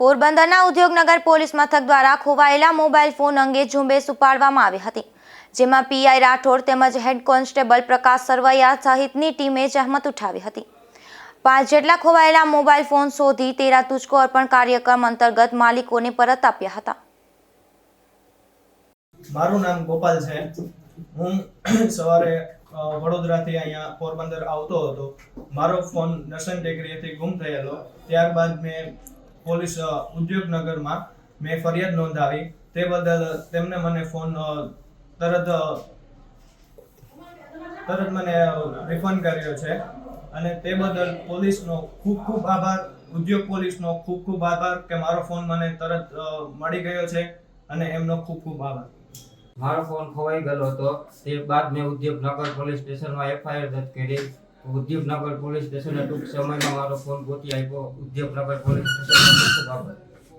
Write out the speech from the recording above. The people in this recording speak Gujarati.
પોરબંદરના ઉદ્યોગનગર પોલીસ મથક દ્વારા ખોવાયેલા મોબાઈલ ફોન અંગે ઝુંબેશ ઉપાડવામાં આવી હતી, જેમાં પીઆઈ રાઠોડ તેમજ હેડ કોન્સ્ટેબલ પ્રકાશ સરવૈયા સહિતની ટીમે જહેમત ઉઠાવી હતી. પાંચ જેટલા ખોવાયેલા મોબાઈલ ફોન શોધી તેરા તુચકો અર્પણ કાર્યક્રમ અંતર્ગત માલિકોને પરત આપ્યા હતા. મારું નામ ગોપાલ છે. હું સવારે વડોદરાથી અહીંયા પોરબંદર આવતો હતો. મારો ફોન નરસન ટેકરીએથી ગુમ થયેલો. ત્યારબાદ મેં પોલીસ ઉદ્યોગનગરમાં મેં ફરિયાદ નોંધાવી. તે બદલ તેમને મને ફોન તરત તરત મને રિફંડ કર્યો છે. અને તે બદલ પોલીસનો ખૂબ ખૂબ આભાર, ઉદ્યોગ પોલીસનો ખૂબ ખૂબ આભાર કે મારો ફોન મને તરત મળી ગયો છે અને એમનો ખૂબ ખૂબ આભાર. મારો ફોન ખોવાઈ ગયેલો હતો. તે બાદ મેં ઉદ્યોગનગર પોલીસ સ્ટેશનમાં એફઆઈઆર દર્જ કરી. ઉદ્યોગનગર પોલીસ સ્ટેશને ટૂંક સમયમાં મારો ફોન ગોતી આપ્યો. ઉદ્યોગનગર પોલીસ સ્ટેશનનો